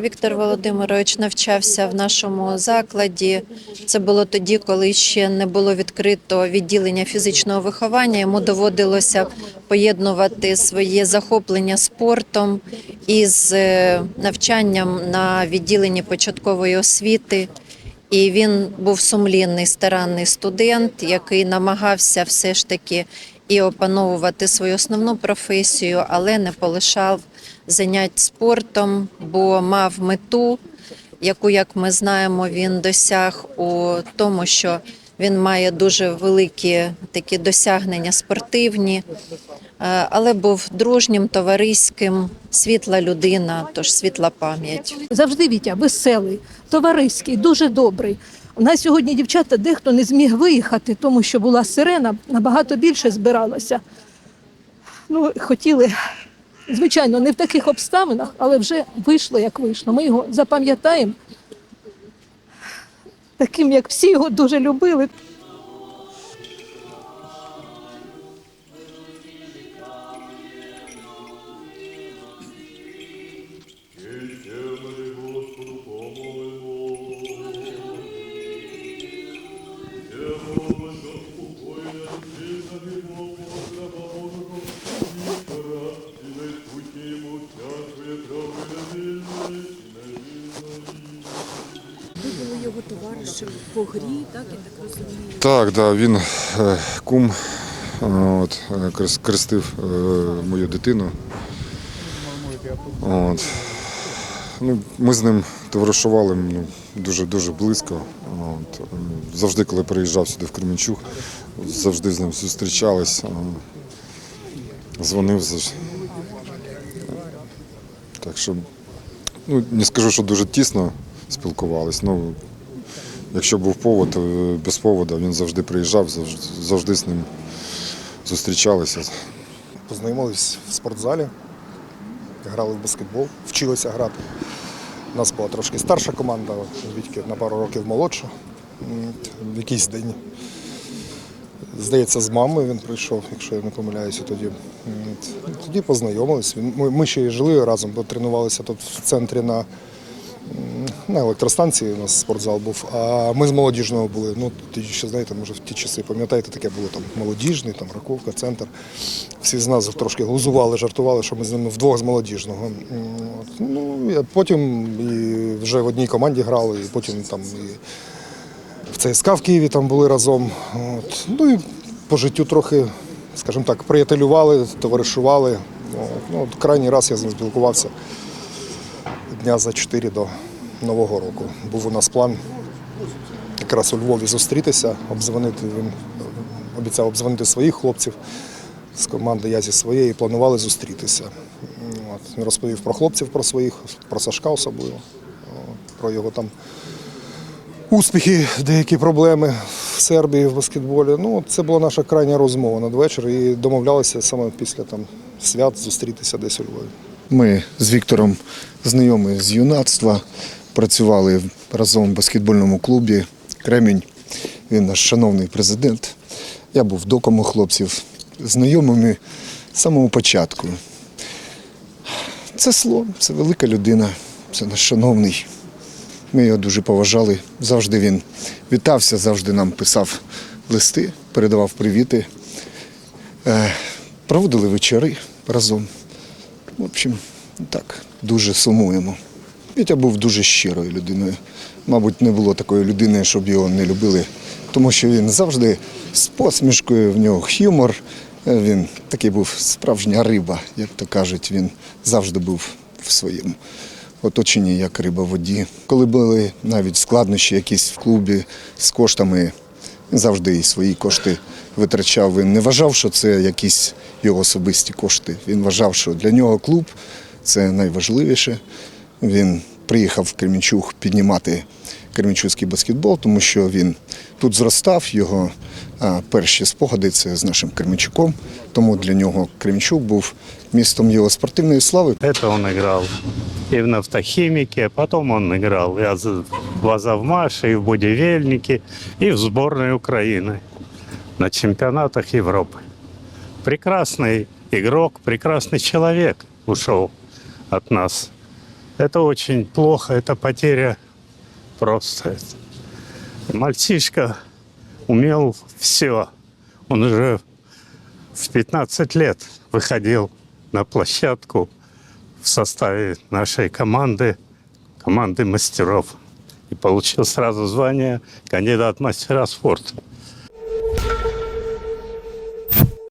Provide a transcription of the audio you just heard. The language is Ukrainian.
Віктор Володимирович навчався в нашому закладі. Це було тоді, коли ще не було відкрито відділення фізичного виховання. Йому доводилося поєднувати своє захоплення спортом із е, навчанням на відділенні початкової освіти. І він був сумлінний, старанний студент, який намагався все ж таки і опановувати свою основну професію, але не полишав занять спортом, бо мав мету, яку, як ми знаємо, він досяг у тому, що він має дуже великі такі досягнення спортивні, е, але був дружнім, товариським, світла людина, тож світла пам'ять. Завжди Вітя веселий, товариський, дуже добрий. У нас сьогодні дівчата дехто не зміг виїхати, тому що була сирена, набагато більше збиралося. Ну, хотіли, звичайно, не в таких обставинах, але вже вийшло, як вийшло. Ми його запам'ятаємо таким, як всі його дуже любили. Його товаришем по грі, так я так розумію. Так, да, він е, кум е, от, е, крестив мою дитину. От. Ну, ми з ним товаришували ну, дуже-дуже близько. От. Завжди, коли приїжджав сюди в Кременчуг, завжди з ним зустрічались. Дзвонив завжди. Так що, ну, не скажу, що дуже тісно спілкувались. Ну, Якщо був повод, без поводу він завжди приїжджав, завжди, з ним зустрічалися. Познайомились в спортзалі, грали в баскетбол, вчилися грати. У нас була трошки старша команда, Вітьки на пару років молодша. В якийсь день, здається, з мамою він прийшов, якщо я не помиляюся, тоді. Тоді познайомились. Ми, ще й жили разом, бо тренувалися тут в центрі на, на електростанції, у нас спортзал був, а ми з молодіжного були. Ну, тоді ще, знаєте, може в ті часи, пам'ятаєте, таке було там молодіжний, там Раковка, центр. Всі з нас трошки глузували, жартували, що ми з ними вдвох з молодіжного. Ну, потім і вже в одній команді грали, і потім там і в ЦСКА в Києві там були разом. От. Ну і по життю трохи, скажімо так, приятелювали, товаришували. От. Ну, от крайній раз я з ним спілкувався дня за чотири до Нового року. Був у нас план якраз у Львові зустрітися, обдзвонити. Він обіцяв обдзвонити своїх хлопців з команди, я зі своєї планували зустрітися. Він розповів про хлопців, про своїх, про Сашка особливо, про його там успіхи, деякі проблеми в Сербії в баскетболі. Ну, це була наша крайня розмова надвечір і домовлялися саме після там, свят зустрітися десь у Львові. Ми з Віктором знайомі з юнацтва, працювали разом в баскетбольному клубі Кремінь. Він наш шановний президент. Я був доком у хлопців, знайомими з самого початку. Це слон, це велика людина, це наш шановний. Ми його дуже поважали. Завжди він вітався, завжди нам писав листи, передавав привіти. Е, Проводили вечори разом. В общем, так, дуже сумуємо. Вітя був дуже щирою людиною. Мабуть, не було такої людини, щоб його не любили, тому що він завжди з посмішкою, в нього х'юмор. Е, Він такий був справжня риба, як то кажуть, він завжди був в своєму оточенні, як риба в воді. Коли були навіть складнощі якісь в клубі з коштами, він завжди і свої кошти витрачав. Він не вважав, що це якісь його особисті кошти. Він вважав, що для нього клуб це найважливіше. Він приїхав в Кремінчуг піднімати кремінчуцький баскетбол, тому що він тут зростав. Його перші спогади це з нашим Кременчуком. Тому для нього Кременчук був містом його спортивної слави. Это он играл и в «Нафтохимике», потом он играл и аз- в «Азовмаше», и в «Будивельнике», и в сборной Украины на чемпионатах Европы. Прекрасный игрок, прекрасный человек ушел от нас. Это очень плохо, это потеря просто. Мальчишка умел все. Он уже в 15 лет выходил на площадку в составе нашей команды, команды мастеров. И получил сразу звание кандидат мастера спорта.